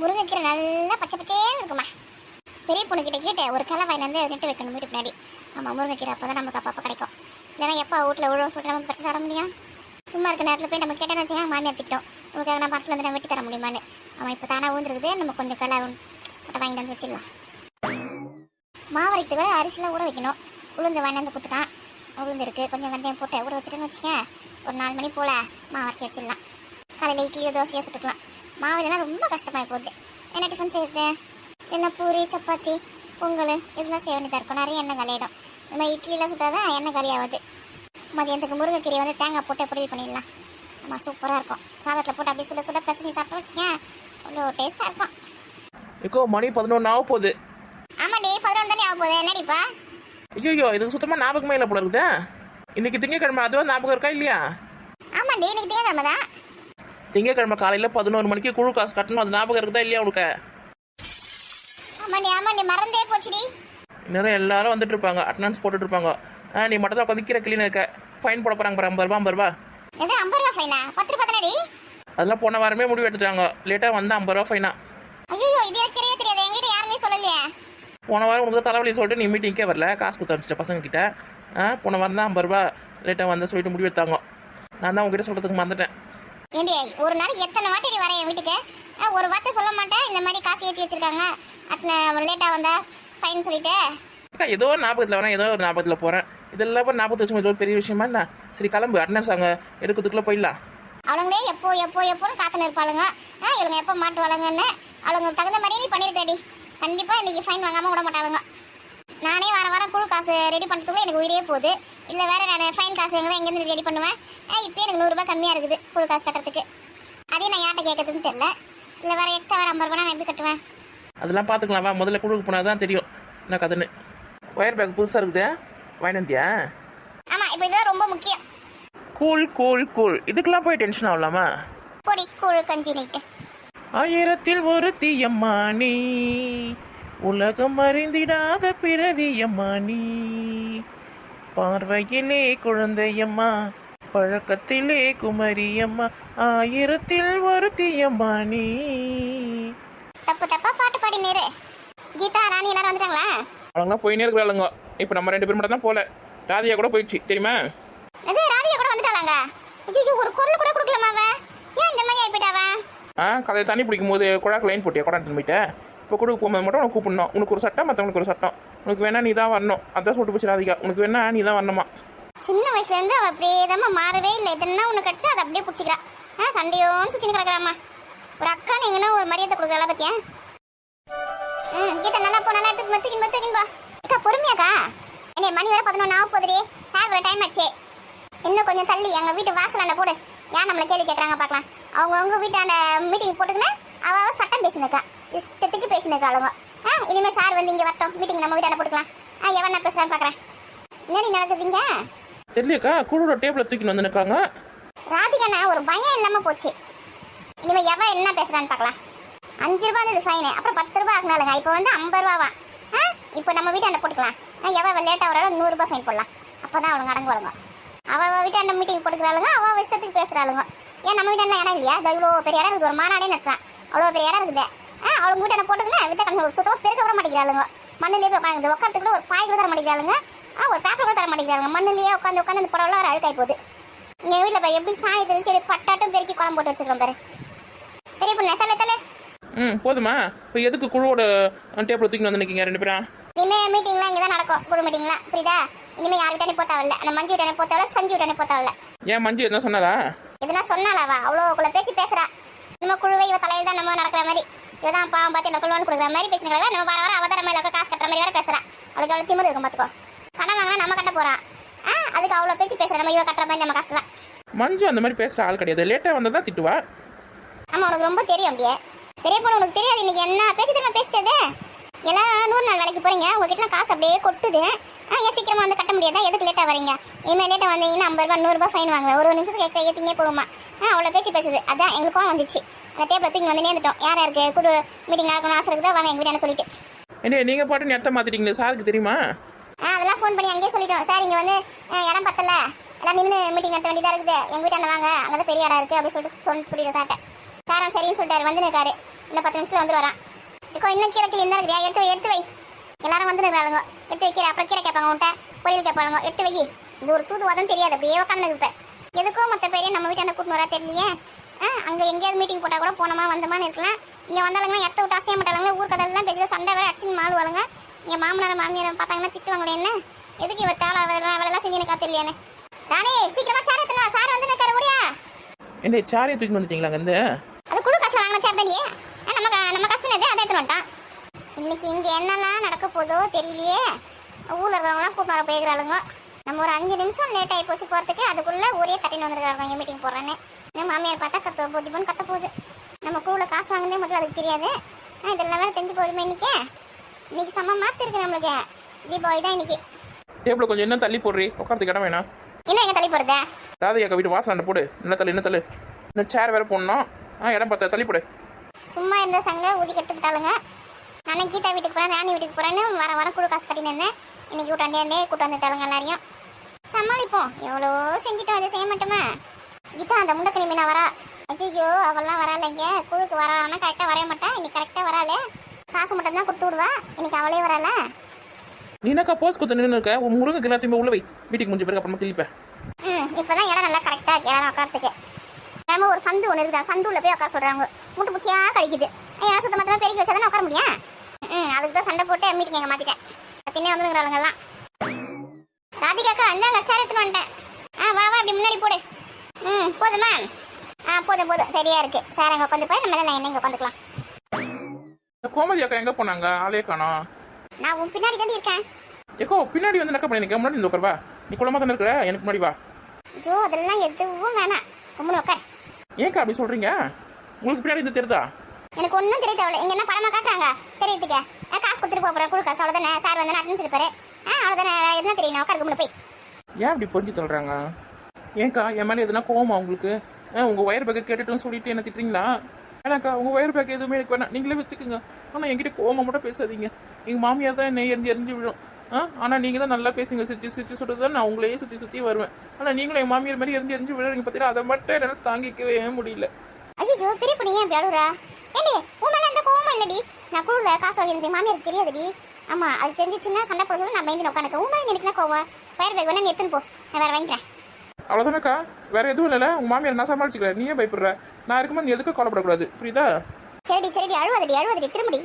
முருங்கைக்கீரை நல்லா பச்சை பச்சையே இருக்குமா பெரிய பொண்ணுக்கிட்ட கேட்டு ஒரு கலை வாங்கி வந்து வைக்கணும் வீட்டு பின்னாடி. ஆமாம் முருங்கைக்கீரை அப்போ தான் நமக்கு அப்பப்போ கிடைக்கும். இல்லைன்னா எப்போ வீட்டில் உழவு சொல்லிட்டு நம்ம பறிச்சு தர முடியும்? சும்மா இருக்க நேரத்தில் போய் நம்ம கேட்டேன்னு வச்சுக்கோங்க மாமியார் திட்டோம் உங்களுக்கு நான் மரத்தில் வந்து நான் வெட்டி தர முடியுமான்னு? அவன் இப்போ தானே ஊந்துருக்குது நம்ம கொஞ்சம் கலை வாங்கிட்டு வந்து வச்சிடலாம். மாவரைத்துக்கு அரிசிலாம் ஊற வைக்கணும். உளுந்து வாங்கி வந்து கொடுத்துட்டான். உளுந்து இருக்குது கொஞ்சம் வெந்தயம் போட்டு ஊற வச்சுட்டுன்னு வச்சுக்கேன் ஒரு நாலு மணி போல் மாவரைச்சி வச்சிடலாம். காலையில் இட்லியோ தோசையோ சுட்டுக்கலாம். மாவு இல்லைன்னா ரொம்ப கஷ்டமாகி போகுது. என்ன டிஃபன் செய்யுது என்ன பூரி சப்பாத்தி பொங்கல் இதெல்லாம் செய்ய வேண்டியதாக இருக்கும். நிறைய எண்ணெய் கலையிடும் நம்ம இட்லிலாம் சுட்டாதான் எண்ணெய் கலியாகுது. மதியத்துக்கு முருங்கைக்கீரை வந்து தேங்காய் போட்டு பொரியல் பண்ணிடலாம். ஆமாம் சூப்பராக இருக்கும். சாதத்தில் போட்டு அப்படியே சுட சுட பிசைஞ்சு சாப்பிட்டு வச்சுக்கேன் அவ்வளோ டேஸ்ட்டாக இருக்கும். ஏக்கோ மணி பதினொன்று ஆக போகுது. ஆமாடி பதினொன்று தானே ஆக போகுது. என்னடிப்பா ஐயோ இதுக்கு சுத்தமாக ஞாபகமே இல்லை போல இருக்குதா. இன்னைக்கு திங்கக்கிழமை அதுவும் ஞாபகம் இருக்கா இல்லையா? ஆமாண்டி இன்னைக்கு திங்கக்கிழமை தான் திங்கக்கிழமை காலையில் பதினோரு மணிக்கு குழு காசு கட்டணும். அது ஞாபகம் இருக்குதா இல்லையா உனக்கு? ஆமாண்டி ஆமாண்டி. மறந்தே போச்சுடி. இன்னும் எல்லாரும் வந்துட்டு இருப்பாங்க. அட்டனன்ஸ் போட்டுட்டு இருப்பாங்க. ஆ நீ மட்டும் தான் உட்காந்து கீழே கிளீன் இருக்க. ஃபைன் போட போகிறாங்க பாரு. ஐம்பது ரூபா ஐம்பது ரூபா. எது ஐம்பது ரூபா ஃபைனா பத்து ரூபா தானடி? அதெல்லாம் போன வாரமே முடிவு எடுத்துட்டாங்க. லேட்டாக வந்தால் ஐம்பது ரூபா ஃபைனா ஐயோ இது எனக்கு தெரியவே தெரியாது. என்கிட்ட யாருமே சொல்லலையே. போன வாரம் உனக்கு தலைவலி சொல்லிட்டு நீ மீட்டிங்கே வரல. காசு கொடுத்து அனுப்பிச்சிட்ட பசங்க கிட்ட ஆ போன வாரம் தான் ஐம்பது ரூபா லேட்டாக வந்த சொல்லிட்டு முடிவு எடுத்தாங்க. நான் தான் உங்ககிட்ட சொல்கிறதுக்கு மறந்துட்டேன். ஏண்டி ஒரு நாளைக்கு எத்தனை வாட்டி வரேன் என் வீட்டுக்கு? ஒரு வார்த்தை சொல்ல மாட்டேன். இந்த மாதிரி காசு ஏற்றி வச்சிருக்காங்க. அத்தனை லேட்டாக வந்தா ஃபைன் சொல்லிட்டு. அக்கா ஏதோ ஒரு ஞாபகத்தில் வரேன். ஏதோ ஒரு ஞாபகத்தில் போகிறேன் இதெல்லாம் இப்போ ஞாபகத்தை வச்சு ஏதோ ஒரு பெரிய விஷயமா என்ன? சரி கிளம்பு. அட்டனன்ஸ் அங்கே எடுக்கிறதுக்குள்ளே போயிடலாம். அவளுங்களே எப்போ எப்போ எப்போன்னு காத்துன்னு இருப்பாளுங்க. ஆ இவங்க எப்போ மாட்டுவாளுங்கன்னு அவளுங்க தகுந்த மாதிரியே நீ பண்ணியிருக்கடி கண்டிப்பாக இன்னைக்கு ஃபைன் வாங்காமல் விட மாட்டாளுங்க. நானே வார வாரம் குழு காசு ரெடி பண்ணுறதுக்குள்ள எனக்கு உயிரே போகுது. இல்லை வேற நான் ஃபைன் காசு எங்கே எங்கேருந்து ரெடி பண்ணுவேன்? இப்போ எனக்கு நூறுரூபா கம்மியாக இருக்குது குழு காசு கட்டுறதுக்கு. அதே நான் யார்கிட்ட கேட்கறதுன்னு தெரில இல்லை வேற எக்ஸ்ட்ரா வேறு ஐம்பது ரூபா நான் எப்படி கட்டுவேன்? அதெல்லாம் பார்த்துக்கலாம் வா. முதல்ல குழுக்கு போனால் தான் தெரியும். என்ன கதைன்னு. ஒயர் பேக் புதுசாக இருக்குது. வாங்கினந்தியா ஆமாம் இப்போ இதுதான் ரொம்ப முக்கியம். கூல் கூல் கூல் இதுக்கெல்லாம் போய் டென்ஷன் ஆகலாமா? பொடி கூழ் கஞ்சி நைட்டு. ஆயிரத்தில் ஒரு தீயம்மா நீ. உலகம் அறிந்திடாத பிறவியம்மா நீ. பார்வையிலே குழந்தையம்மா பழக்கத்திலே குமரியம்மா ஆயிரத்தில் ஒரு தீயம்மா நீ. தப்பு தப்பா பாட்டு பாடி நேரு கீதா ராணி எல்லாரும் வந்துட்டாங்களா? அவங்களாம் போயினே இருக்கிறாளுங்க. இப்போ நம்ம ரெண்டு பேர் மட்டும் தான் போல. ராதியா கூட போயிடுச்சு தெரியுமா? இது ராதிகா கூட வந்துட்டாளாங்க? ஐயோ ஒரு குரல் கூட கொடுக்கலாமா அவ. ஏன் இந்த மாதிரி ஆயிப்போயிட்டாவ ஆ கதையை தண்ணி பிடிக்கும் போது குழாக்கு லைன் போட்டியா கொண்டாந்து போயிட்டேன் இப்போ கூட போகும்போது மட்டும் உனக்கு கூப்பிடணும். உனக்கு ஒரு சட்டம் மற்றவங்களுக்கு ஒரு சட்டம். உனக்கு வேணா நீ தான் வரணும். அதான் சொல்லிட்டு போச்சு ராதிகா. உனக்கு வேணா நீ தான் வரணுமா? சின்ன வயசுல இருந்து அவ அப்படியே தான் மாறவே இல்லை. எதுனா ஒன்று கிடச்சா அதை அப்படியே பிடிச்சிக்கிறா. ஆ சண்டையோன்னு சுற்றி கிடக்குறாம்மா. ஒரு அக்கா நீங்கன்னா ஒரு மரியாதை கொடுக்குறா பத்தியா? ம் கீதா நல்லா போ நல்லா எடுத்து மத்துக்கின் மத்துக்கின் பா. அக்கா பொறுமையாக்கா என்ன மணி வர பதினொன்று ஆக போதுடி சார் டைம் ஆச்சு. இன்னும் கொஞ்சம் தள்ளி எங்கள் வீட்டு வாசல் வாசலாண்ட போடு. ஏன் நம்மளை கேள்வி கேட்குறாங்க பார்க்கலாம் அவங்க உங்க வீட்டாண்ட மீட்டிங் போட்டுக்கினா அவ அவ சட்டம் பேசினுக்கா. இஷ்டத்துக்கு பேசினுக்கா அவங்க ஆ இனிமேல் சார் வந்து இங்கே வரட்டும். மீட்டிங் நம்ம வீட்டாண்ட போட்டுக்கலாம் ஆ எவன் நான் பேசுகிறான்னு பார்க்குறேன் என்னடி நடக்குதுங்க தெரியலையாக்கா குழுவோட டேபிளை தூக்கின்னு வந்து நிற்காங்க ஒரு பயம் இல்லாம போச்சு. இனிமே எவ என்ன பேசுறான்னு பார்க்கலாம் அஞ்சு ரூபா இருந்தது ஃபைனு அப்புறம் பத்து ரூபா ஆகினாலுங்க இப்போ வந்து ஐம்பது ரூபாவா? ஆ இப்போ நம்ம வீட்டாண்ட போட்டுக்கலாம். ஆ, எவ லேட்டாக வராலும் நூறுரூபா ஃபைன் போடலாம். அப்போ தான் அவளுங்க அடங்குவாளுங்க. அவ அவ வீட்டாண்ட மீட்டிங் போட்டுக்கிறாளுங்க அவ அவ இஷ்டத்துக்கு பேசுறாளுங்க. ஏன் நம்ம வீட்டாண்ட இடம் இல்லையா இது இவ்வளோ பெரிய இடம் இருக்குது ஒரு மாநாடே நடத்தான் அவ்வளோ பெரிய இடம் இருக்குது. ஆ அவளுங்க வீட்டாண்ட போட்டுக்கணும் வித்த கண்ணு சுத்தமாக பெருக்க விட மாட்டேங்கிறாளுங்க. மண்ணுலேயே போய் உட்காந்து உட்காந்துக்கு கூட ஒரு பாய் கூட தர மாட்டேங்கிறாளுங்க. ஆ ஒரு பேப்பர் கூட தர மாட்டேங்கிறாங்க மண்ணுலேயே உட்காந்து உட்காந்து அந்த புடவை ஒரு அழுக்காய் போகுது. எங்க வீட்டில் போய் எப்படி சாணி தெளிச்சு செடி பட்டாட்டும் பெருக்கி குழம்பு போட்டு வச்சிருக்கோம் பாரு. பெரிய பொண்ணு தலை தலை. ம் போதுமா? இப்போ எதுக்கு குழுவோட டேபிளை தூக்கின்னு வந்து நிற்கீங்க ரெண்டு பேரும்? இனிமே மீட்டிங்லாம் இங்கே தான் நடக்கும். குழு மீட்டிங்லாம் புரியுதா? இனிமே யார் வீட்டானே போத்தாவில்ல அந்த மஞ்சு வீட்டானே போத்தாவில்ல சஞ்சு வீட்டானே போத்தாவில்ல ஏன் மஞ்சு என்ன சொன்னாரா எதுனா சொன்னாலாவா அவ்வளோக்குள்ள பேச்சு பேசுறா. நம்ம குழுவை இவ தலையில் தான் நம்ம நடக்கிற மாதிரி. இவதான் பாவம் பார்த்து இல்லை குழுவான்னு கொடுக்குற மாதிரி பேசுனாங்க நம்ம வர வர அவதார மேல காசு கட்டுற மாதிரி வேற பேசுறா. அவளுக்கு அவ்வளோ திமுது இருக்கும் பார்த்துக்கோ கடன் வாங்கினா நம்ம கட்ட போறா. ஆ அதுக்கு அவ்வளோ பேச்சு பேசுறா நம்ம இவ கட்டுற மாதிரி நம்ம காசுலாம். மஞ்சு அந்த மாதிரி பேசுகிற ஆள் கிடையாது. லேட்டாக வந்தால் தான் திட்டுவா? ஆமா உனக்கு ரொம்ப தெரியும் அப்படியே. பெரிய பொண்ணு உனக்கு தெரியாது. இன்னைக்கு என்ன பேச்சு தெரியுமா பேசிச்சது? எல்லாம் நூறு நாள் வேலைக்கு போறீங்க. உங்ககிட்ட காசு அப்படியே கொட்டுது. ஆ ஏன் சீக்கிரமா வந்து கட்ட முடியாதா? எதுக்கு லேட்டா வரீங்க? இனிமேல் லேட்டா வந்தீங்கன்னா ஐம்பது ரூபா நூறுரூபா ஃபைன் வாங்க ஒரு நிமிஷத்துக்கு எக்ஸ்ட்ரா ஏற்றிங்க போகுமா? ஆ அவ்வளோ பேச்சு பேசுது. அதான் எங்களுக்கும் வந்துச்சு. அந்த டேபிள் தூக்கி வந்து நேர்ந்துட்டோம் யார் யாருக்கு? குடு மீட்டிங் நடக்கணும் ஆசை இருக்குதோ வாங்க எங்க வீட்டான சொல்லிட்டு. என்ன நீங்கள் பாட்டு நேரத்தை மாற்றிட்டீங்களே சாருக்கு தெரியுமா? ஆ அதெல்லாம் ஃபோன் பண்ணி அங்கேயே சொல்லிட்டோம். சார் இங்கே வந்து இடம் பத்தல. எல்லாம் நின்று மீட்டிங் நடத்த வேண்டியதாக இருக்குது. எங்கள் வீட்டாண்ட வாங்க. அங்கே தான் பெரிய இடம் இருக்குது அப்படி சொல்லிட்டு சொல் சொல்லிடுறோம் சார்ட்ட. சாரா சரின்னு சொல்லிட்டாரு. வந்து நிற்காரு இன்னும் பத்து நிமிஷத்துல வந்து வரான் இப்போ இன்னும் கீரை கிளி இருந்தா இருக்குதா. எடுத்து வை எடுத்து வை. எல்லாரும் வந்து நிற்கிறாளுங்க. எடுத்து வைக்கிற அப்புறம் கீரை கேட்பாங்க உன்ட்ட. பொரியல் கேட்பாங்க எடுத்து வை. இது ஒரு சூதுவாதம் தெரியாது. அப்படியே உட்காந்து இருப்பேன் எதுக்கோ மற்ற பேரையும் நம்ம வீட்டாண்ட கூட்டின்னு வரா தெரியலையே? ஆ அங்கே எங்கேயாவது மீட்டிங் போட்டால் கூட போனோமா வந்தோமான்னு இருக்கலாம். இங்கே வந்தாலுங்க இடத்த விட்டு அசைய மாட்டாளுங்க ஊர் கதையெல்லாம் பேசுகிற சண்டை வேற அடிச்சுன்னு மாறுவாளுங்க இங்கே மாமனார் மாமியார் பார்த்தாங்கன்னா திட்டுவாங்களே என்ன? எதுக்கு இவ தேவை அவளெல்லாம் செஞ்சு எனக்கு தெரியலையானே ராணி சீக்கிரமா சார் எடுத்துனா சார் வந்து நிற்காரு ஓடியா என்ன சாரியை தூக்கி வந்துட்டீங்களா அங்கேருந்து அது குழு காசுல வாங்கின சார் தானே நம்ம நம்ம கஷ்டம் அதை எடுத்துட்டு வந்துட்டான். இன்னைக்கு இங்க என்னெல்லாம் நடக்க போதோ தெரியலையே. ஊர்ல இருக்கிறவங்களாம் கூட்டு வர போயிருக்கிறாளுங்க. நம்ம ஒரு அஞ்சு நிமிஷம் லேட் ஆகி போச்சு போறதுக்கு அதுக்குள்ள ஊரே தட்டின்னு வந்துருக்காங்க மீட்டிங் போடுறேன்னு மாமியார் பார்த்தா கத்த போது போன்னு கத்த போகுது. நம்ம குழுல காசு வாங்கினே முதல்ல அதுக்கு தெரியாது. ஆ, இதெல்லாம் வேற தெரிஞ்சு போயிருமே இன்னைக்கு. இன்னைக்கு செம்ம மாத்து இருக்கு நம்மளுக்கு. தீபாவளி தான் இன்னைக்கு. டேபிள் கொஞ்சம் இன்னும் தள்ளி போடுறி? உட்காரத்துக்கு இடம் வேணாம். என்ன எங்க தள்ளி போறது? ராதையாக்கா வீட்டு வாசலாண்ட போடு. என்ன தள்ளு என்ன தள்ளு. இன்னும் சேர் வேற போடணும். ஆ இடம் பார்த்தா தள்ளி போடு. சும்மா இருந்த சங்க ஊதி கட்டுக்கிட்டாளுங்க நானும் கீதா வீட்டுக்கு போறேன் ராணி வீட்டுக்கு போறேன்னு வர வர குழு காசு கட்டின்னு இன்னைக்கு கூட்டாண்டே கூட்டு வந்துட்டாளுங்க எல்லாரையும். சமாளிப்போம். எவ்வளோ செஞ்சுட்டோம் அதை செய்ய மாட்டோமா? கீதா அந்த முண்டக்கணி மீனா வரா? ஐயோ அவெல்லாம் வரால இங்க குழுக்கு வரா ஆனால் கரெக்டாக வரைய மாட்டா? இன்னைக்கு கரெக்டாக வராளே. காசு மட்டும் தான் கொடுத்து விடுவா. இன்னைக்கு அவளே வரல நீ என்னக்கா போஸ் கொடுத்து நின்று இருக்க? உன் முருங்கை எல்லாத்தையுமே உள்ள வை. வீட்டுக்கு முடிஞ்ச பிறகு அப்புறமா கிளிப்பேன் ம் இப்போதான் இடம் நல்லா கரெக்டாக இருக்கு. எல்லாரும் உட்காரத்துக்கு நம்ம ஒரு சந்து ஒன்று இருக்குதா? சந்துள்ள போய் உட்கார சொல்கிறாங்க மூட்டை பூச்சியா கழிக்குது ஏன் சுத்த மொத்தமாக பெருக்கி வச்சா உட்கார முடியும்? ம் அதுக்கு தான் சண்டை போட்டு மீட்டிங் எங்க மாத்திட்டேன் பத்தினே வந்துங்கிறாளுங்கெல்லாம் ராதிகாக்கா அந்தாங்க சேர் எடுத்துட்டு வந்துட்டேன். ஆ வா வா அப்படி முன்னாடி போடு. ம் போதுமா ஆ போதும் போதும் சரியா இருக்கு. சார் அங்கே உட்காந்து போய் நம்ம எல்லாம் என்ன உட்காந்துக்கலாம். கோமதி அக்கா எங்கே போனாங்க? ஆளே காணோம். நான் உன் பின்னாடி தான் இருக்கேன். ஏக்கோ பின்னாடி வந்து நக்க பண்ணி எனக்கு முன்னாடி இந்த உட்கார் வா. நீ குளமா தானே இருக்கிற எனக்கு முன்னாடி வா. ஜோ அதெல்லாம் எதுவும் வேணாம். உம்முன்னு உட்கார். ஏன்க்கா அப்படி சொல்றீங்க? உங்களுக்கு பின்னாடி இது தெரியுதா? எனக்கு ஒன்றும் தெரிய தேவையில்ல இங்க என்ன படமா காட்டுறாங்க? காசு கொடுத்துட்டு போக போறேன் குழு காசு அவ்வளோதானே சார் வந்து அட்டன்ஸ் எடுப்பாரு ஆ அவ்வளோதானே என்ன தெரியும்? உட்கார் கும்பிட்டு போய். ஏன் அப்படி பொறுக்கி தள்ளுறாங்க ஏன்க்கா என் மேலே எதுனா கோவமா உங்களுக்கு? ஆ உங்கள் ஒயர் பேக்கை கேட்டுட்டுன்னு சொல்லிட்டு என்ன திட்டுறீங்களா? ஏன்னாக்கா உங்கள் ஒயர் பேக் எதுவுமே எனக்கு வேணாம். நீங்களே வச்சுக்கோங்க. ஆனால் என்கிட்ட கோவமா மட்டும் பேசாதீங்க. எங்கள் மாமியார் தான் என்னை எரிஞ்சு எரிஞ்சு விழும். ஆ ஆனால் நீங்கள் தான் நல்லா பேசுங்க. சிரிச்சு சிரிச்சு சொல்லிட்டு தான் நான் உங்களையே சுற்றி சுற்றி வருவேன். ஆனால் நீங்களும் என் மாமியார் மாதிரி எரிஞ்சு எரிஞ்சு விழுறீங்க பார்த்தீங்கன்னா அதை மட்டும் என்னால் தாங்கிக்கவே முடியல. அஜிஜோ பெரிய பொண்ணு ஏன் அழுகுறா ஏண்டி உன் மேல எந்த கோவமும் இல்லடி. நான் குழுல காசு வாங்கியிருந்தேன். மாமியாருக்கு தெரியாதுடி. ஆமா அது தெரிஞ்சிச்சுன்னா சண்டை போடுறது நான் பயந்து உட்காந்து உன் மேல எனக்கு கோவம்? வேற பேக் வேணா எடுத்துன்னு போ. நான் வேற வாங்கிக்கிறேன். அவ்வளோதானக்கா வேற எதுவும் இல்லைல்ல? உங்கள் மாமியார் நான் சமாளிச்சுக்கிறேன் நீயே பயப்படுற. நான் இருக்கும்போது நீ எதுக்கும் கவலைப்படக்கூடாது. புரியுதா? சரிடி சரிடி. அழுவாதடி அழுவாதடி. திரும்படி.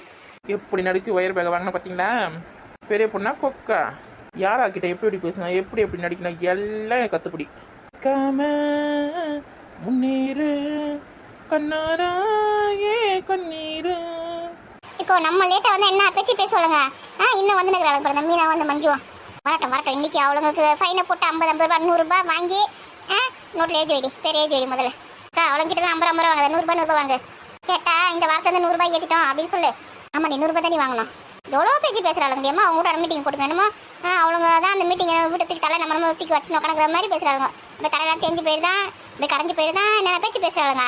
எப்படி நடிச்சு ஒயர் பேக்கை வாங்கினா பார்த்தீங்களா பெரிய பொண்ணா கொக்கா. யாராக்கிட்ட எப்படி எப்படி பேசணும் எப்படி எப்படி நடிக்கணும் எல்லாம் எனக்கு கத்துப்படி. காம முன்னேறு கண்ணாரா ஏ கண்ணீரு. பார்த்துக்கோ நம்ம லேட்டாக வந்து என்ன பேச்சு பேசுவாளுங்க ஆ இன்னும் வந்து நிற்கிறாங்க பாருங்க மீனா வந்து மஞ்சுவோம் வரட்டும் வரட்டும் இன்னைக்கு அவளுங்களுக்கு ஃபைனை போட்டு ஐம்பது ஐம்பது ரூபா நூறுரூபா வாங்கி ஆ நோட்டில் ஏஜ் வைடி பேர் ஏஜ் வைடி முதல்ல. அக்கா அவளுங்கிட்ட தான் ஐம்பது ஐம்பது ரூபா வாங்க நூறுரூபா நூறுரூபா வாங்க. கேட்டா இந்த வாரத்தை வந்து நூறுரூபா ஏற்றிட்டோம் அப்படின்னு சொல்லு. ஆமாம் நீ நூறுரூபா தானே வாங்கணும். எவ்வளோ பேச்சு பேசுகிறாங்க முடியுமா அவங்க கூட மீட்டிங் போட்டு வேணுமா ஆ அவளுங்க தான் அந்த மீட்டிங்கை வீட்டத்துக்கு தலை நம்ம நம்ம தூக்கி வச்சு உட்காந்துக்கிற மாதிரி பேசுகிறாங்க இப்போ தலையெல்லாம் தேஞ்சு போயிடுதான் இப்படி கரைஞ்சி போயிடுதான் என்ன பேச்சு பேசுகிறாங்க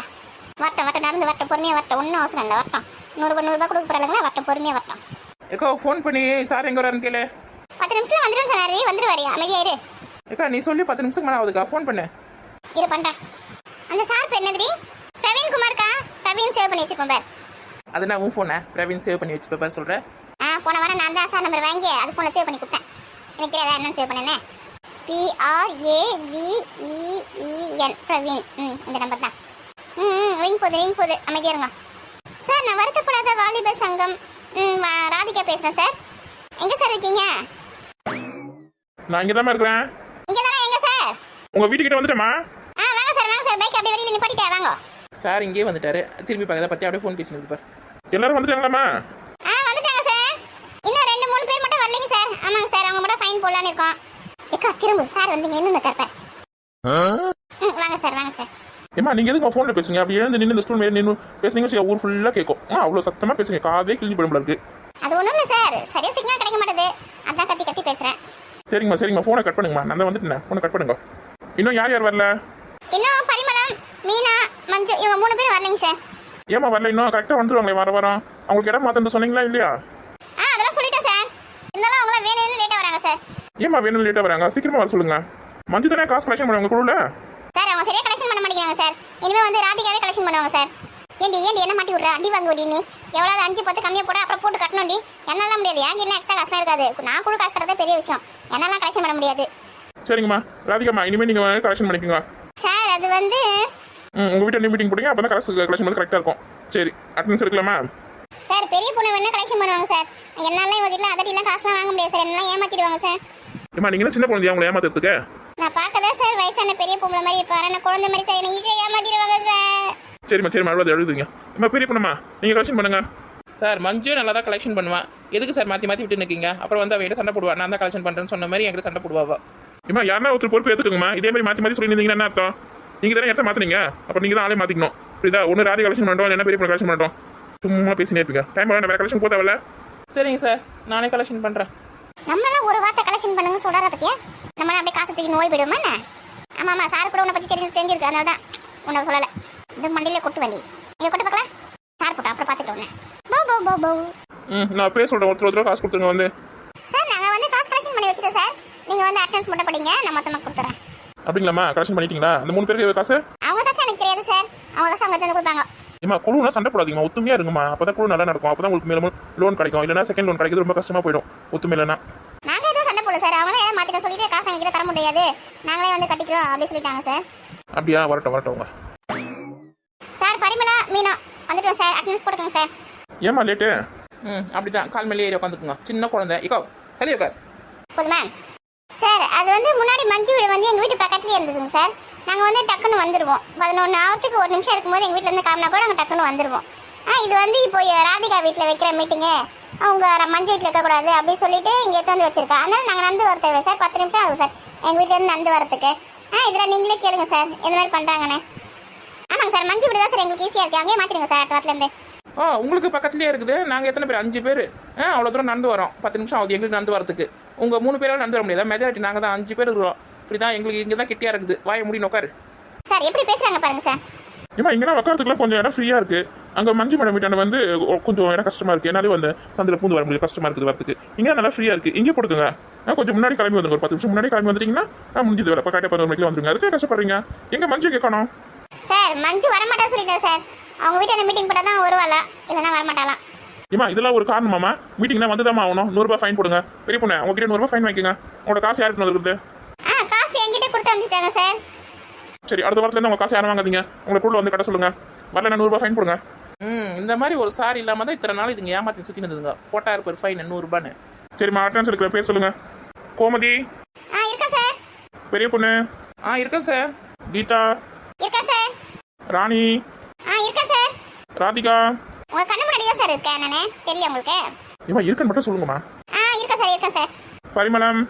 வரட்டும் வரட்டும் நடந்து வரட்டும் பொறுமையாக வரட்டும். ஒன்றும் அவசரம் இல்லை வரட்டும். நூறுரூபா நூறுரூபா கொடுக்க போகிறாங்களா வரட்டும் பொறுமையாக வரட்டும். ஏக்கா ஃபோன் பண்ணி சார் எங்கே வரான்னு கேளு. பத்து நிமிஷத்துல வந்துடும் சொன்னாரு வந்துருவாரு அமைதியா இரு. ஏக்கா நீ சொல்லி பத்து நிமிஷத்துக்கு மேலே ஆகுதுக்கா ஃபோன் பண்ணு. இரு பண்றேன் அந்த சார் பேர் என்னதுடி? பிரவீன் குமார்க்கா பிரவீன் சேவ் பண்ணி வச்சிருப்போம் பார். அது நான் உன் ஃபோனை பிரவீன் சேவ் பண்ணி வச்சு பேப்பர் சொல்கிறேன் ஆ போன வாரம் நான் தான் சார் நம்பர் வாங்கி அது ஃபோனை சேவ் பண்ணி கொடுத்தேன். எனக்கு தெரியாதா என்னன்னு சேவ் பண்ணனே பிஆர்ஏவிஇஇஎன் பிரவீன். ம் இந்த நம்பர் தான். ம் ரிங் போகுது ரிங் போகுது. அமைதியா இருங்க. சார் நான் வருத்தப்படாத வாலிபர் சங்கம். ராதிகா பேசுகிறேன் சார். எங்கே சார் இருக்கீங்க? நான் இங்கே தான் இருக்கிறேன். இங்கே தானே எங்கே சார்? உங்கள் வீட்டுக்கிட்ட வந்துட்டேமா ஆ வாங்க சார் வாங்க சார் பைக் அப்படியே வெளியில் நிப்பாட்டிட்டே வாங்க. சார் இங்கேயே வந்துட்டாரு. திரும்பி பார்க்கறத பற்றி அப்படியே ஃபோன் பேசினது பார். எல்லாரும் வந்துட்டாங்களாம்மா? ஆ வந்துட்டாங்க சார். இன்னும் ரெண்டு மூணு பேர் மட்டும் வரலைங்க சார். ஆமாங்க சார் அவங்க மட்டும் ஃபைன் போடலான்னு இருக்கோம். ஏக்கா திரும்ப சார் வந்தீங்க இன்னும் தரப்பேன் வாங்க சார் வாங்க சார். ஏமா நீங்க எதுக்கு ஃபோனில் பேசுங்க அப்படி எழுந்து நின்று இந்த ஸ்டூல் மேலே நின்று பேசுனீங்க வச்சுக்க ஊர் ஃபுல்லாக கேட்கும் ஆ அவ்வளோ சத்தமாக பேசுங்க. காதே கிழிஞ்சு போயிடும் இருக்கு. அது ஒன்றும் இல்லை சார். சரியா சிக்னல் கிடைக்க மாட்டேது. அதான் கத்தி கத்தி பேசுகிறேன் சரிங்கம்மா சரிங்கம்மா. ஃபோனை கட் பண்ணுங்கம்மா. நான் வந்துட்டேன். ஃபோனை கட் பண்ணுங்க. இன்னும் யார் யார் வரல? இன்னும் பரிமளம் மீனா மஞ்சு இவங்க மூணு பேர் வரலைங்க சார். ஏமா வரல. இன்னும் கரெக்டாக வந்துருவாங்களே வர வரோம். அவங்களுக்கு இடம் மாத்தன்னு சொன்னீங்களா இல்லையா? ஆ அதெல்லாம் சொல்லிட்டேன் சார். இருந்தாலும் அவங்கள வேணும்னு லேட்டாக வராங்க சார். ஏமா வேணும் லேட்டாக வராங்க? சீக்கிரமா வர சொல்லுங்க. மஞ்சு தானே காசு கலெக்ஷன் பண்ணுவாங்க குழுவில் சார் அவங்க சரியா கலெக்ஷன் பண்ண மாட்டேங்கிறாங்க சார். இனிமேல் வந்து ராதிகாவே கலெக்ஷன் பண்ணுவாங்க சார். ஏண்டி ஏண்டி என்ன மாட்டி விட்ற? அடி வாங்க நீ. எவ்வளவு அஞ்சு பத்து கம்மியா போட அப்புறம் போட்டு கட்டணும்டி. என்னால முடியாது. ஏன் என்ன எக்ஸ்ட்ரா காசுலாம் இருக்காது. நான் கூட காசு கட்டுறதே பெரிய விஷயம். என்னாலாம் கலெக்ஷன் பண்ண முடியாது. சரிங்கம்மா. ராதிகாம்மா இனிமேல் நீங்கள் கலெக்ஷன் பண்ணிக்கோங்க. சார் அது வந்து உங்கள் வீட்டில் மீட்டிங் போட்டீங்க அப்போ தான் கலெக்ஷன் கலெக்ஷன் பண்ணி கரெக்டாக இருக்கும். சரி அட்டன்ஸ் எடுக்கலாமா? சார் பெரிய பொண்ணு வேணா கலெக்ஷன் பண்ணுவாங்க சார். என்னால இவங்க வீட்டில் அதட்டிலாம் காசுலாம் வாங்க முடியாது சார். என்ன ஏமாத்திடுவாங்க சார். ஏம்மா நீங்கள் சின்ன குழந்தையா உங்களை ஏமாத்துறதுக்கு? நான் பார்க்கதான் சார் வயசான பெரிய பொம்பளை மாதிரி இருப்பேன் ஆனா நான் குழந்தை மாதிரி சார் என்ன ஈஸியாக ஏமாத்திடுவாங்க சார் சரிம்மா சரிம்மா அழுவாது எழுதுங்க அம்மா பெரிய பொண்ணுமா நீங்கள் கலெக்ஷன் பண்ணுங்க. சார் மஞ்சு நல்லா தான் கலெக்ஷன் பண்ணுவான் எதுக்கு சார் மாற்றி மாற்றி விட்டு நிற்கீங்க அப்புறம் வந்து அவ சண்டை போடுவா. நான் தான் கலெக்ஷன் பண்ணுறேன்னு சொன்ன மாதிரி என்கிட்ட சண்டை போடுவாவா இம்மா யாருன்னா ஒருத்தர் பொறுப்பு ஏற்றுக்குங்கம்மா இதே மாதிரி மாற்றி மாற்றி சொல்லியிருந்தீங்கன்னா என்ன அர்த்தம்? நீங்கள் தானே இடத்த மாற்றினீங்க அப்போ நீங்கள் தான் ஆளே மாற்றிக்கணும் புரியுதா? ஒன்று ராதி கலெக்ஷன் பண்ணுறோம் என்ன பெரிய பொண்ணு கலெக்ஷன் பண்ணுறோம் சும்மா பேசினே இருப்பீங்க. டைம் வேறு கலெக்ஷன் போதாவில்ல சரிங்க சார் நானே கலெக்ஷன் பண்ணுறேன் நம்மளாம் ஒரு வார்த்தை கலெக்ஷன் பண்ணுங்க சொல்றார பத்தியா? நம்மளாம் அப்படியே காசு தூக்கி நோய் போயிடுவோமா என்ன? ஆமா ஆமா சார் கூட உன்னை பத்தி தெரிஞ்சு தெரிஞ்சிருக்கு அதனால தான் உன்னை சொல்லலை. இந்த மண்டியில கொட்டு வண்டி. இங்க கொட்டு பார்க்கலாம் சார் போட்டோம் அப்புறம் பார்த்துட்டு உடனே போ போ போ போ. ம் நான் பேர் சொல்கிறேன் ஒருத்தர் ஒருத்தர் காசு கொடுத்துருங்க வந்து. சார் நாங்க வந்து காசு கலெக்ஷன் பண்ணி வச்சுட்டோம் சார். நீங்க வந்து அட்டென்ஸ் மட்டும் படிங்க நான் மொத்தமா கொடுத்துறேன். அப்படிங்களாம்மா? கலெக்ஷன் பண்ணிட்டீங்களா? அந்த மூணு பேருக்கு காசு? அவங்க காசு எனக்கு தெரியாது சார். அவங்க காசு அவங்க தந்து கொடுப்பாங்க. ஏம்மா குழுனா சண்டை போடாதீங்கம்மா. ஒத்துமையா இருங்கம்மா. அப்போ தான் குழு நல்லா நடக்கும். அப்போ தான் உங்களுக்கு மேலும் லோன் கிடைக்கும். இல்லைனா செகண்ட் லோன் கிடைக்கிறது ரொம்ப கஷ்டமாக போயிடும். ஒத்துமை இல்லைனா நாங்க எதுவும் சண்டை போடல சார். அவங்க ஏன் மாத்திக்க சொல்லிட்டு காசு எங்ககிட்ட தர முடியாது. நாங்களே வந்து கட்டிக்கிறோம் அப்படி சொல்லிட்டாங்க சார். அப்படியா? வரட்டும் வரட்டும் உங்க சார் பரிமளா மீனா. வந்துட்டோம் சார். அட்டென்ஸ் போட்டுக்கோங்க சார். ஏம்மா லேட்டு ம் அப்படி தான் கால் மேலே ஏறி உட்காந்துக்குங்க சின்ன குழந்தை. இக்கோ தள்ளி உட்கார். போதுமா சார் அது வந்து முன்னாடி மஞ்சு வீடு வந்து எங்கள் வீட்டு பக்கத்துலேயே இருந்ததுங்க சார். நாங்கள் வந்து டக்குன்னு வந்துடுவோம் பதினொன்று ஆகிறதுக்கு ஒரு நிமிஷம் இருக்கும்போது எங்கள் வீட்டில் இருந்து காமினா கூட நாங்கள் டக்குன்னு வந்துடுவோம் ஆ இது வந்து இப்போ ராதிகா வீட்டில் வைக்கிற மீட்டிங்கு அவங்க மஞ்சள் மஞ்சு வீட்டில் இருக்கக்கூடாது அப்படின்னு சொல்லிட்டு இங்கே எடுத்து வந்து வச்சுருக்கா. அதனால் நாங்கள் நடந்து வரது சார். பத்து நிமிஷம் ஆகும் சார். எங்கள் வீட்டிலேருந்து நடந்து வரத்துக்கு. ஆ இதில் நீங்களே கேளுங்க சார். எந்த மாதிரி பண்ணுறாங்கண்ணே ஆமாங்க சார். மஞ்சு வீடு தான் சார் எங்களுக்கு ஈஸியாக இருக்குது அங்கேயே மாற்றிடுங்க சார் அடுத்த வாரத்துலேருந்து ஆ உங்களுக்கு பக்கத்துலேயே இருக்குது. நாங்கள் எத்தனை பேர்? அஞ்சு பேர். ஆ அவ்வளோ தூரம் நடந்து வரோம். பத்து நிமிஷம் ஆகுது எங்களுக்கு நடந்து வரத்துக்கு. உங்கள் மூணு பேரால் நடந்து வர முடியாது மெஜாரிட்டி நாங்கள் தான். அஞ்சு பேர் இருக்கிறோம். தான் எங்களுக்கு இங்கே தான் கிட்டியாக இருக்குது. வாய முடி உட்காரு சார் எப்படி பேசுகிறாங்க பாருங்க சார். ஏம்மா இங்கெல்லாம் உட்காரத்துக்குலாம் கொஞ்சம் இடம் ஃப்ரீயாக இருக்கு. அங்கே மஞ்சு மேடம் வீட்டாண்ட வந்து கொஞ்சம் இடம் கஷ்டமா இருக்கு. என்னாலே வந்து சந்தில் பூந்து வர முடியும் கஷ்டமா இருக்குது வரதுக்கு. இங்கே நல்லா ஃப்ரீயாக இருக்கு. இங்கே போட்டுக்கோங்க. கொஞ்சம் முன்னாடி கிளம்பி வந்துங்க ஒரு பத்து நிமிஷம் முன்னாடி கிளம்பி வந்துட்டீங்கன்னா முடிஞ்சது வேலை. கரெக்டாக பதினொரு மணிக்கு வந்துருங்க. அதுக்கு கஷ்டப்படுறீங்க? எங்க மஞ்சு கேட்கணும் சார் மஞ்சு வரமாட்டா சொல்லிட்டேன் சார். அவங்க வீட்டில் மீட்டிங் போட்டால் தான் வருவாளா. இல்லைன்னா வரமாட்டாளாம் ஏமா இதெல்லாம் ஒரு காரணமாமா மீட்டிங்னா வந்துதாம்மா ஆகணும். நூறுரூபா ஃபைன் போடுங்க. பெரிய பொண்ணு உங்ககிட்ட நூறுரூபா ஃபைன் வாங்கிக்கோங்க. உங்களோட காசு யாருக்கு வந்துருக்குது அனுப்பிச்சிட்டாங்க சார். சரி அடுத்த வாரத்துலேருந்து உங்க காசு யாரும் வாங்காதீங்க. உங்களை கூட வந்து கட்ட சொல்லுங்க. வரல நூறுரூபா ஃபைன் போடுங்க. ம் இந்த மாதிரி ஒரு சார் இல்லாமல் தான் இத்தனை நாள் இதுங்க ஏமாற்றி சுற்றி இருந்ததுங்க. போட்டார் per ஃபைன் நூறுரூபான்னு சரிம்மா அட்டன்ஸ் எடுக்கிற பேர் சொல்லுங்க. கோமதி. ஆ இருக்கா சார். பெரிய பொண்ணு. ஆ இருக்கேன் சார். கீதா. இருக்கா சார். ராணி. ஆ இருக்கா சார். ராதிகா. உங்க கண்ணு முன்னாடி சார் இருக்கேன் நானே. தெரியும் உங்களுக்கு? ஏமா இருக்குன்னு மட்டும் சொல்லுங்கம்மா. ஆ இருக்கா சார் இருக்கா சார். பரிமளம்.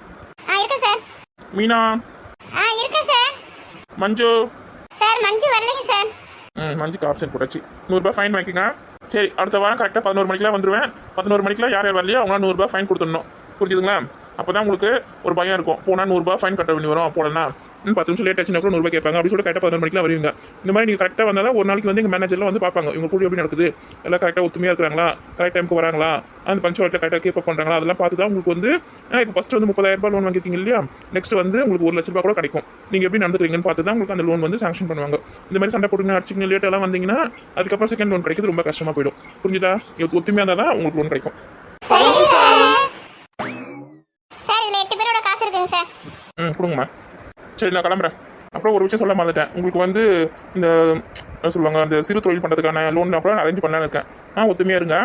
ஆ இருக்கா சார். மீனா. மஞ்சு. சார் மஞ்சு வரலைங்க சார். ம் மஞ்சுக்கு ஆப்ஷன் போட்டாச்சு. நூறுரூபா ஃபைன் வாங்கிக்கோங்க. சரி அடுத்த வாரம் கரெக்டாக பதினோரு மணிக்கெலாம் வந்துடுவேன் பதினோரு மணிக்கெலாம் யார் யார் வரலையோ அவங்க நூறுரூபா ஃபைன் கொடுத்துடணும். புரிஞ்சுதுங்களா? அப்போ தான் உங்களுக்கு ஒரு பயம் இருக்கும். போனால் நூறுரூபா ஃபைன் கட்ட வேண்டி வரும் போடனா இன்னும் பத்து நிமிஷம் லேட் ஆச்சுன்னா கூட நூறுரூபா கேட்பாங்க. அப்படி சொல்லிட்டு கரெக்டாக பதினொரு மணிக்கு வருவீங்க. இந்த மாதிரி நீங்கள் கரெக்டாக வந்தால் தான் ஒரு நாளைக்கு வந்து எங்கள் மேனேஜர்லாம் வந்து பார்ப்பாங்க. இவங்க கூட எப்படி நடக்குது? எல்லாம் கரெக்டாக ஒத்துமையாக இருக்கிறாங்களா? கரெக்ட் டைமுக்கு வராங்களா? அந்த பஞ்சுவாலிட்டி கரெக்டாக கீப் பண்ணுறாங்களா அதெல்லாம் பார்த்து தான் உங்களுக்கு வந்து இப்போ ஃபஸ்ட்டு வந்து முப்பதாயிரம் ரூபாய் லோன் வாங்கிருக்கீங்க இல்லையா? நெக்ஸ்ட் வந்து உங்களுக்கு ஒரு லட்ச ரூபா கூட கிடைக்கும். நீங்கள் எப்படி நடந்துக்கிறீங்கன்னு பார்த்து தான் உங்களுக்கு அந்த லோன் வந்து சாங்ஷன் பண்ணுவாங்க. இந்த மாதிரி சண்டை போட்டுங்க அடிச்சிங்க லேட்டெல்லாம் வந்தீங்கன்னா அதுக்கப்புறம் செகண்ட் லோன் கிடைக்கிறது ரொம்ப கஷ்டமாக போயிடும். புரிஞ்சுதா? இது ஒத்துமையாக இருந்தால் தான் உங்களுக்கு லோன் கிடைக்கும். கொடுங்கம்மா. சரி நான் கிளம்புறேன். அப்புறம் ஒரு விஷயம் சொல்ல மறந்துட்டேன். உங்களுக்கு வந்து இந்த என்ன சொல்லுவாங்க அந்த சிறு தொழில் பண்ணுறதுக்கான லோன் அப்புறம் அரேஞ்ச் பண்ணலான்னு இருக்கேன். ஆ ஒத்துமையாக இருங்க.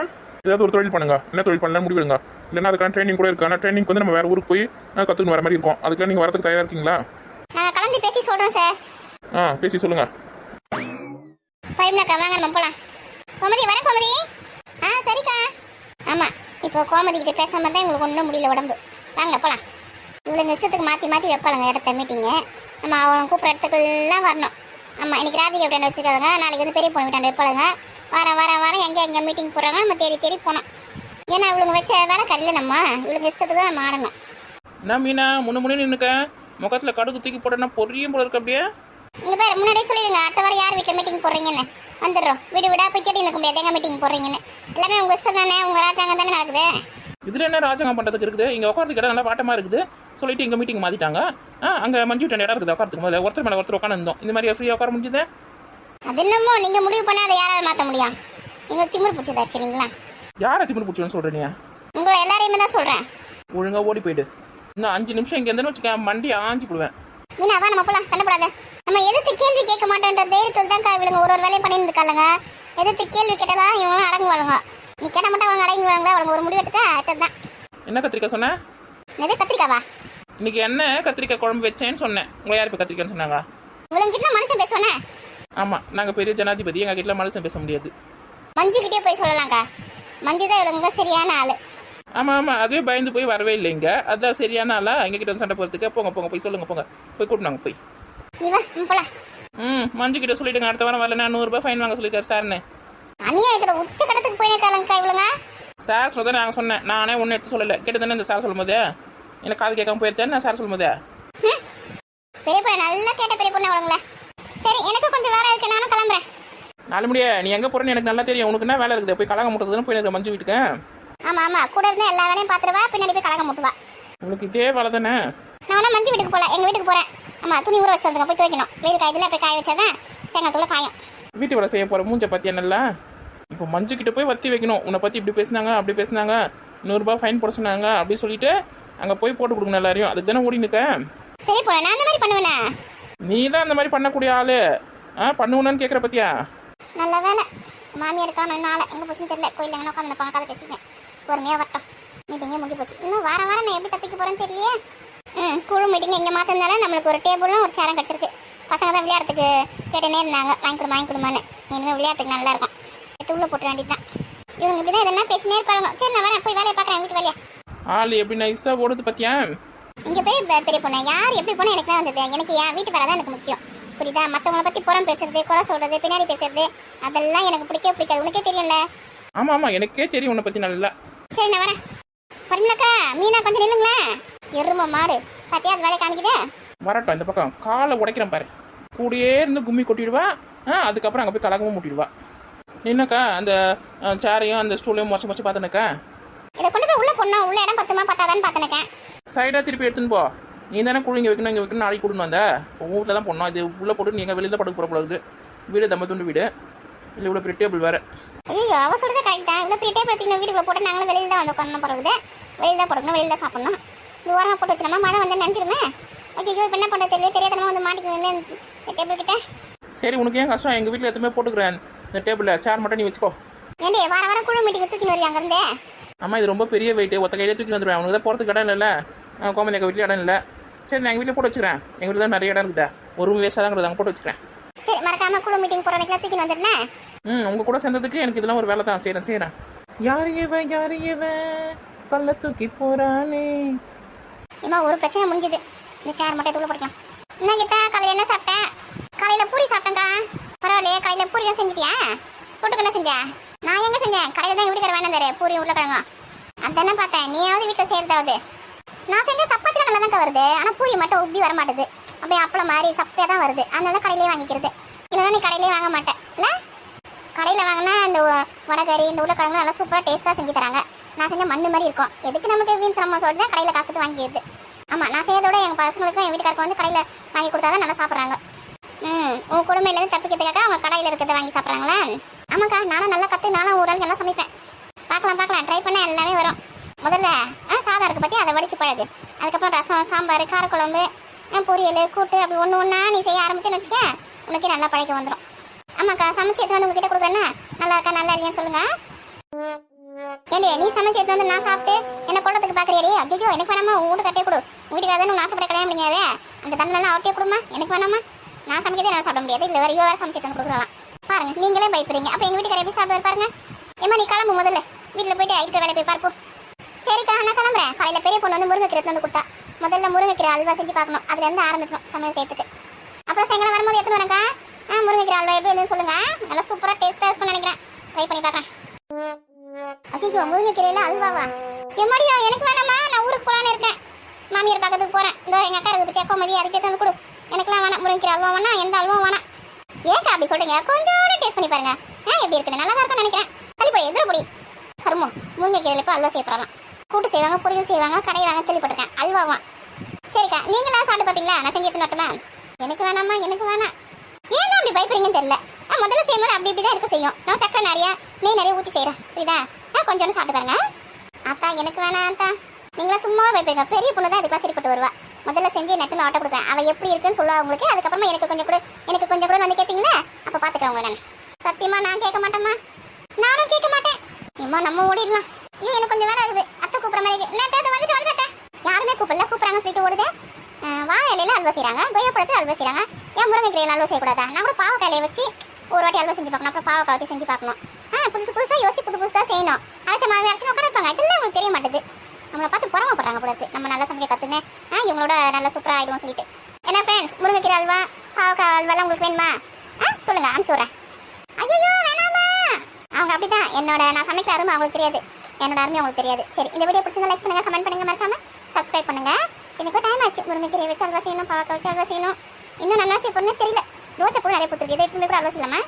ஏதாவது ஒரு தொழில் பண்ணுங்க. என்ன தொழில் பண்ணலாம் முடிவெடுங்க இல்லைன்னா அதுக்கான ட்ரைனிங் கூட இருக்கு. ஆனால் ட்ரைனிங் வந்து நம்ம வேறு ஊருக்கு போய் கற்றுக்கணும் வர மாதிரி இருக்கும். அதுக்கெல்லாம் நீங்கள் வரதுக்கு தயாராக இருக்கீங்களா? நாங்கள் கலந்து பேசி சொல்கிறோம் சார் ஆ பேசி சொல்லுங்கள் பரிமளாக்கா வாங்க நம்ம போகலாம் கோமதி வர கோமதி. ஆ சரிக்கா. ஆமாம் இப்போ கோமதி கிட்ட பேசாம தான் எங்களுக்கு ஒன்றும் முடியல உடம்பு. வாங்க போகலாம் இவ்வளோ இஷ்டத்துக்கு மாற்றி மாற்றி வைப்பாளுங்க இடத்த மீட்டிங்கு நம்ம அவன் கூப்பிட்ற இடத்துக்குலாம் வரணும். ஆமாம் இன்னைக்கு ராதிகா வீட்டாண்ட வச்சுருக்காங்க நாளைக்கு வந்து பெரிய பொண்ணு வீட்டாண்ட வைப்பாளுங்க. வர வர வர எங்கே எங்கே மீட்டிங் போகிறாங்க நம்ம தேடி தேடி போனோம். ஏன்னா இவளுங்க வச்ச வேலை கடையில் நம்ம இவளுங்க இஷ்டத்துக்கு தான் நம்ம ஆடணும். நான் மீனா முன்ன முன்னே நின்னுக்க? முகத்தில் கடுகு தூக்கி போட்டேன்னா பொரியும் போல இருக்கு அப்படியே. இங்கே பேர் முன்னாடியே சொல்லிடுங்க அடுத்த வாரம் யார் வீட்டில் மீட்டிங் போடுறீங்கன்னு. வந்துடுறோம். வீடு வீடாக போய் கேட்டு இருக்க முடியாது எங்கே மீட்டிங் போடுறீங்கன்னு. எல்லாமே உங்கள் இஷ்டம் தானே உங்கள் ராஜாங்கம் தானே நடக்குது. இதில் என்ன ராஜகம் பண்ணுறதுக்கு இருக்குது? இங்கே உட்காரத்துக்கு இடம் நல்லா வாட்டமாக இருக்குது. சொல்லிட்டு இங்கே மீட்டிங் மாற்றிட்டாங்க ஆ அங்கே மஞ்சு டன் இடம் இருக்குது உட்காரத்துக்கு முதல்ல ஒருத்தர் மேலே ஒருத்தர் உட்காந்து இருந்தோம். இந்த மாதிரி ஃப்ரீயாக உட்கார முடிஞ்சுது? அது என்னமோ நீங்க முடிவு பண்ணா அதை யாராவது மாத்த முடியும் நீங்க திமிரு பிடிச்சதா சரிங்களா? யாரை திமிரு பிடிச்சோன்னு சொல்ற நீ? உங்களை எல்லாரையுமே தான் சொல்றேன். ஒழுங்கா ஓடி போயிடு. இன்னும் அஞ்சு நிமிஷம் இங்க இருந்தேன்னு வச்சுக்க மண்டி ஆஞ்சி போடுவேன். மீனா வா நம்ம போலாம். சண்டை போடாத நம்ம எதிர்த்து கேள்வி கேட்க மாட்டோன்ற தைரியத்தில் தான் இவளுங்க ஒரு ஒரு வேலையும் பண்ணிட்டு இருக்காளுங்க. எதிர்த்து கேள்வி கேட்டாலாம் இவங்க அடங்குவாளுங்க. நீ கேட்ட மட்டும் அவங்க அடங்குவாங்க அவளுங்க ஒரு முடிவு எடுத்தா அடுத்தது என்ன கத்திரிக்காய் சொன்ன? எது கத்திரிக்காவா? இன்னைக்கு என்ன கத்திரிக்காய் குழம்பு வச்சேன்னு சொன்னேன். உங்களை யார் இப்போ கத்திரிக்காய்னு சொன்னாங்க? இவளுங்க கிட்ட மனுஷன் பேசுவானே ஆமா நாங்க பெரிய ஜனாதிபதி எங்க கிட்ட மனுஷன் பேச முடியாது. மஞ்சு கிட்டே போய் சொல்லலாம்க்கா. மஞ்சு தான் இவளுங்க சரியான ஆளு. ஆமா ஆமா அதுவே பயந்து போய் வரவே இல்லை இங்க. அதான் சரியான ஆளா? எங்க கிட்ட வந்து சண்டை போறதுக்கு போங்க போங்க போய் சொல்லுங்க போங்க. போய் கூட்டினாங்க போய். போலாம். ம் மஞ்சு கிட்ட சொல்லிடுங்க. அடுத்த வாரம் வரலன்னா நூறுரூபா ஃபைன் வாங்க சொல்லியிருக்காரு சார்னு. அநியாயத்துல உச்ச போயிருக்காளுங்கக்கா இவளுங்க. சார் சொல்ல நாங்கள் சொன்னேன். நானே ஒன்றும் எடுத்து சொல்லலை. கேட்டு இந்த சார் சொல்லும் போது எனக்கு காது கேட்காம போயிருச்சேன் நான் சார் சொல்லும் போதே பெரிய பொண்ணு நல்லா கேட்ட பெரிய பொண்ணு அவளுங்கள. சரி எனக்கு கொஞ்சம் வேலை இருக்கு. நானும் கிளம்புறேன். நாலு முடியே நீ எங்கே போகிறேன்னு எனக்கு நல்லா தெரியும். உனக்கு என்ன வேலை இருக்குது? போய் கலகம் முட்டுறதுன்னு போய் மஞ்சு வீட்டுக்கு. ஆமா ஆமா. கூட இருந்து எல்லா வேலையும் பாத்துருவா பின்னாடி போய் கலக்க முட்டுவா. உங்களுக்கு இதே வேலை தானே? நான் மஞ்சு வீட்டுக்கு போல. எங்க வீட்டுக்கு போறேன். ஆமா துணி ஊற வச்சு வந்துங்க போய் துவைக்கணும். வெயில் காயத்துல போய் காய வச்சாதான் சேங்கத்துல காயும். வீட்டு வேலை செய்ய போகிற மூஞ்ச பற்றியா நல்லா? இப்போ மஞ்சு கிட்ட போய் வத்தி வைக்கணும். உன்னை பற்றி இப்படி பேசுனாங்க அப்படி பேசுனாங்க நூறுரூபா ஃபைன் போட சொன்னாங்க அப்படி சொல்லிட்டு அங்கே போய் போட்டு கொடுக்கணும் எல்லாரையும். அதுக்கு தானே ஓடி நிற்க பெரிய பொண்ணு நான் அந்த மாதிரி பண்ணுவேனே? நீ தான் அந்த மாதிரி பண்ணக்கூடிய ஆளு. ஆ பண்ணுவேன்னு கேட்குற பத்தியா? நல்ல வேலை. மாமியார் காணும் நாளை எங்க போச்சுன்னு தெரியல. கோயில் எங்கே உட்காந்து நிற்பாங்க கதை பேசிட்டேன் பொறுமையா வரட்டும். மீட்டிங்கே முடிஞ்சு போச்சு. இன்னும் வாரம் வாரம் நான் எப்படி தப்பிக்க போறேன்னு தெரியலையே. ம் குழு மீட்டிங் இங்கே மாத்தினால நம்மளுக்கு ஒரு டேபிளும் ஒரு சேரும் கிடச்சிருக்கு. பசங்க தான் விளையாடுறதுக்கு கேட்டுனே இருந்தாங்க. வாங்கி கொடு வாங்கி கொடுமான்னு இனிமேல் விளையாட்டுக்கு நல்லா இருக்கும். எடுத்து உள்ள போட்டு வேண்டியதுதான். இவங்க இப்படி தான் எதனா பேசினே இருப்பாங்க சரி நான் வரேன். போய் வேலையை பார்க்குறேன். வீட்டு வேலையை ஆள் எப்படி நைஸாக ஓடுது பத்தியா? இங்க போய் பெரிய பொண்ணு. யார் எப்படி போனா எனக்கு தான் வந்தது? எனக்கு என் வீட்டு வேலை தான் எனக்கு முக்கியம். புரியுதா? மத்தவங்கள பத்தி புறம் பேசுறது குறை சொல்றது பின்னாடி பேசுறது அதெல்லாம் எனக்கு பிடிக்கவே பிடிக்காது. உனக்கே தெரியும்ல? ஆமாம் ஆமாம் எனக்கே தெரியும் உன்னை பற்றி நல்லா. சரி நான் வரேன். வரீங்களாக்கா மீனா கொஞ்சம் நில்லுங்களேன் எரும மாடு. பாத்தியா அது வேலையை காமிக்குதே? வரட்டும் இந்த பக்கம். காலை உடைக்கிறேன் பாரு. கூடயே இருந்து கும்மி கொட்டிடுவா. ஆ அதுக்கப்புறம் அங்கே போய் கலகமும் முட்டிடுவா. என்னக்கா அந்த சேரையும் அந்த ஸ்டூலையும் முறைச்சு முறைச்சு பார்த்துனக்கா இதை கொண்டு போய் உள்ள பொண்ணா உள்ள இடம் பத்துமா பத்தாதான்னு பார்த்துனக்கேன் சைடாக திருப்பி எடுத்துன்னு போ. நீ தானே குழு இங்கே வைக்கணும் இங்கே வைக்கணும் நாளைக்கு கொடுன்னு வந்த? உங்கள் வீட்டில் தான் போடணும் இது உள்ளே போட்டு நீங்கள் வெளியில் படுக்க போகிற போகுது வீடு தம்ம துண்டு வீடு. இல்லை இவ்வளோ பெரிய டேபிள் வேறு. ஐயோ அவ சொல்றது கரெக்ட் தான். இவ்வளோ பெரிய டேபிள் வச்சுக்கணும் வீட்டுக்குள்ள போட்டு நாங்களும் வெளியில தான் வந்து உட்காந்து போடுறது வெளியில தான் போடணும் வெளியில தான் சாப்பிடணும். இது ஓரமாக போட்டு வச்சு நம்ம மழை வந்து நினைச்சிருமே ஐயோ இப்போ என்ன பண்ணுறது தெரியல தெரியாதனமா வந்து மாட்டிக்கு வந்து டேபிள் கிட்ட. சரி உனக்கு ஏன் கஷ்டம்? எங்கள் வீட்டில் எதுவுமே போட்டுக்கிறேன். இந்த டேபிளில் சேர் மட்டும் நீ வச்சுக்கோ. ஏண்டி வார வாரம் குழு மீட்டிங் தூக்கின்னு வருவாங்க அங்கிருந்தே? அம்மா இது ரொம்ப பெரிய வெயிட் ஒத்த கையிலே தூக்கி வந்துடுவேன் அவனுக்கு தான் போகிறதுக்கு இடம் இல்லைல்ல. கோமதி எங்கள் வீட்டில் இடம் இல்லை. சரி நான் எங்கள் வீட்டில் போட்டு வச்சுக்கிறேன். எங்கள் வீட்டில் தான் நிறைய இடம் இருக்குதா. ஒரு ரூம் வேஸ்ட்டாக தான் அங்கே போட்டு வச்சுக்கிறேன். சரி மறக்காம குழு மீட்டிங் போற அன்னைக்கு தூக்கின்னு வந்துடுனே? ம் உங்கள் கூட சேர்ந்ததுக்கு எனக்கு இதெல்லாம் ஒரு வேலை தான். செய்கிறேன் செய்கிறேன் யார் இவன் யார் இவன்? கல்ல தூக்கி போகிறானே இம்மா ஒரு பிரச்சனை முடிஞ்சது. இந்த சேர் மட்டும் தூள படிக்கலாம் என்ன கிட்ட காலையில என்ன சாப்பிட்டேன் காலையில பூரி சாப்பிட்டேன்க்கா. பரவாயில்லையே காலையில பூரி தான் செஞ்சிட்டியா? கூட்டுக்கு என்ன செஞ்ச? நான் எங்கே செஞ்சேன் கடையில தான் வீட்டுக்கார வேணாம் தரு பூரி உருளைக்கிழங்கா. அதானே பார்த்தேன். நீயாவது வீட்டில் செய்யறதாவது நான் செஞ்ச சப்பாத்தில நல்லா தான் வருது. ஆனால் பூரி மட்டும் உப்பி வர மாட்டேது. அப்படியே அப்பளம் மாதிரி சப்பையாக தான் வருது. அதனால கடையிலே வாங்கிக்கிறது. இல்லைனா நீ கடையிலே வாங்க மாட்டேன் இல்லை கடையில் வாங்கினா இந்த வடகறி இந்த உருளைக்கிழங்கு நல்லா சூப்பராக டேஸ்ட்டாக செஞ்சு தராங்க. நான் செஞ்ச மண்ணு மாதிரி இருக்கும். எதுக்கு நமக்கு வீண் சிரமம்? சொல்லிட்டு தான் கடையில் காசு கொடுத்து வாங்கிக்கிறது. ஆமாம் நான் செய்யறதோட விட எங்கள் பசங்களுக்கும் என் வீட்டுக்காரருக்கு வந்து கடையில் வாங்கி கொடுத்தா தான் நல்லா சாப்பிட்றாங்க. ம் உன் குடும்பத்துலேருந்து தப்பிக்கிறதுக்காக அவங்க கடையில் இருக்கிறத வாங்கி சாப்பிட்றாங்களா? ஆமாக்கா நானும் நல்லா கற்று நானும் ஓரளவுக்கு நல்லா சமைப்பேன். பார்க்கலாம் பார்க்கலாம். ட்ரை பண்ண எல்லாமே வரும். முதல்ல ஆ சாதம் இருக்கு பற்றி அதை வடித்து பழகு. அதுக்கப்புறம் ரசம் சாம்பார் காரக்குழம்பு பொரியல் கூட்டு அப்படி ஒன்று ஒன்றா நீ செய்ய ஆரம்பிச்சேன்னு வச்சுக்க உனக்கே நல்லா பழைக்க வந்துடும் ஆமாக்கா சமைச்சு எடுத்து வந்து உங்ககிட்ட கொடுக்குறேன்னா நல்லா இருக்கா நல்லா இல்லையான்னு சொல்லுங்க. ஏண்டி நீ சமைச்சு எடுத்து வந்து நான் சாப்பிட்டு என்ன கொள்ளத்துக்கு பாக்குறியடி? ஐயோ எனக்கு வேணாமா? உன் வீட்டு கட்டே கொடு. வீட்டுக்காக தானே உன் ஆசைப்பட கல்யாணம் பண்ணிக்காதே அந்த தண்ணெல்லாம் அவட்டே கொடுமா? எனக்கு வேணாமா? நான் சமைக்கிறது நான் சாப்பிட முடியாது. இல்லை வேறு இவ சமைச்சு தந்து கொடுக்குறலாம் பாருங்க நீங்களே பயப்படுறீங்க. அப்போ எங்க வீட்டுக்கார எப்படி சாப்பிடுவார் பாருங்க. ஏமா நீ கிளம்பு முதல்ல. வீட்டில் போயிட்டு இருக்கிற வேலை போய் பார்ப்போம். சரிக்கா நான் கிளம்புறேன். காலையில் பெரிய பொண்ணு வந்து முருங்கைக்கீரை எடுத்து வந்து கொடுத்தா. முதல்ல முருங்கைக்கீரை அல்வா செஞ்சு பார்க்கணும். அதுலேருந்து ஆரம்பிக்கணும் சமையல் செய்யறதுக்கு. அப்புறம் சாயங்காலம் வரும்போது எத்தனை வரேன்க்கா ஆ முருங்கைக்கீரை அல்வா எப்படி இருந்துன்னு சொல்லுங்க. நல்லா சூப்பராக டேஸ்ட்டாக இருக்கும்னு நினைக்கிறேன். ட்ரை பண்ணி பார்க்குறேன் அச்சோ முருங்கைக்கீரையில் அல்வாவா? எம்மாடியா எனக்கு வேணாமா நான் ஊருக்கு போகலான்னு இருக்கேன். மாமியார் பக்கத்துக்கு போகிறேன் இந்த எங்கள் அக்கா இருக்குது தேக்கோ மதியம் அதுக்கே தந்து கொடு. எனக்குலாம் வேணாம் முருங்கைக்கீரை அல்வா வேணாம் எந்த அல்வா வேணாம். ஏக்கா அப்படி சொல்றீங்க? கொஞ்சம் டேஸ்ட் பண்ணி பாருங்க. ஆ எப்படி இருக்குன்னு நல்லா தான் இருக்கும்னு நினைக்கிறேன். தள்ளிப்படி பொடி. கருமம் முருங்கைக்கீரையில இப்போ அல்வா செய்யப்படலாம் கூட்டு செய்வாங்க பொரியல் செய்வாங்க கடை வாங்க கேள்விப்பட்டிருக்கேன் அல்வாவா. சரிக்கா நீங்களா சாப்பிட்டு பார்ப்பீங்களா நான் செஞ்சு எடுத்துனட்டுமா எனக்கு வேணாமா எனக்கு வேணாம். ஏன் அப்படி பயப்படுறீங்கன்னு தெரியல. முதல்ல செய்யும்போது அப்படி இப்படி தான் இருக்க செய்யும். நான் சக்கரை நிறைய நெய் நிறைய ஊற்றி செய்கிறேன் புரியுதா? ஆ கொஞ்சோன்னு சாப்பிட்டு பாருங்க. அத்தா எனக்கு வேணாம் அத்தா நீங்களா சும்மா போயிருங்க பெரிய பொண்ணு தான் இதுக்கெல்லாம் சரிப்பட்டு வருவா. முதல்ல செஞ்சு நெட்டில் ஆட்ட கொடுக்குறேன். அவள் எப்படி இருக்குன்னு சொல்லுவா உங்களுக்கு. அதுக்கப்புறமா எனக்கு கொஞ்சம் கூட எனக்கு கொஞ்சம் கூட வந்து கேட்பீங்களா அப்போ பார்த்துக்கிறேன் உங்களை நான். சத்தியமா நான் கேட்க மாட்டேம்மா. நானும் கேட்க மாட்டேன். இம்மா நம்ம ஓடிடலாம். ஐயோ எனக்கு கொஞ்சம் வேலை இருக்குது. அத்தை கூப்பிட்ற மாதிரி நேற்று வந்துட்டு வந்துட்டேன் யாருமே கூப்பிடல. கூப்பிட்றாங்கன்னு சொல்லிட்டு ஓடுது. வாழை இலையில அல்வா செய்கிறாங்க கொய்யாப்பழத்தில் அல்வா செய்கிறாங்க ஏன் முருங்கைக்கீரையில் அல்வா செய்யக்கூடாதா? நான் கூட பாவக்காயிலையை வச்சு ஒரு வாட்டி அல்வா செஞ்சு பார்க்கணும். அப்புறம் பாவக்காய் வச்சு செஞ்சு பார்க்கணும். ஆ புதுசு புதுசாக யோசிச்சு புது புதுசாக செய்யணும். அரைச்ச மாவு அரைச்சு உட்காந்துருப்பாங்க இதெல்லாம் உங்களுக்கு தெரிய மாட்டேது. நம்மளை பார்த்து பொறாமப்படுறாங்க போல இருக்கு. நம்ம நல்லா சமைக்க கற்றுங்க இவங்களோட நல்லா சூப்பராக ஆகிடுவோம் சொல்லிட்டு. என்ன ஃப்ரெண்ட்ஸ் முருங்கைக்கீரை அல்வா பாவக்காய் அல்வாலாம் உங்களுக்கு வேணுமா? ஆ சொல்லுங்க அனுப்பிச்சு விட்றேன். ஐயோ வேணாமா? அவங்க அப்படிதான். என்னோட நான் சமைக்கிற அருமை அவங்களுக்கு தெரியாது. என்னோட அருமை அவங்களுக்கு தெரியாது. சரி இந்த வீடியோ பிடிச்சிருந்தா லைக் பண்ணுங்க கமெண்ட் பண்ணுங்க மறக்காம சப்ஸ்கிரைப் பண்ணுங்க. எனக்கு டைம் ஆச்சு. முருங்கைக்கீரை வச்சு அல்வா செய்யணும் பாவக்காய் வச்சு அல்வா செய்யணும். இன்னும் நல்லா செய்ய போறேன்னு தெரியல. ரோஜா கூட நிறைய பூத்துருக்கு இதை எடுத்துமே கூட அல்வா செய்யலாமா?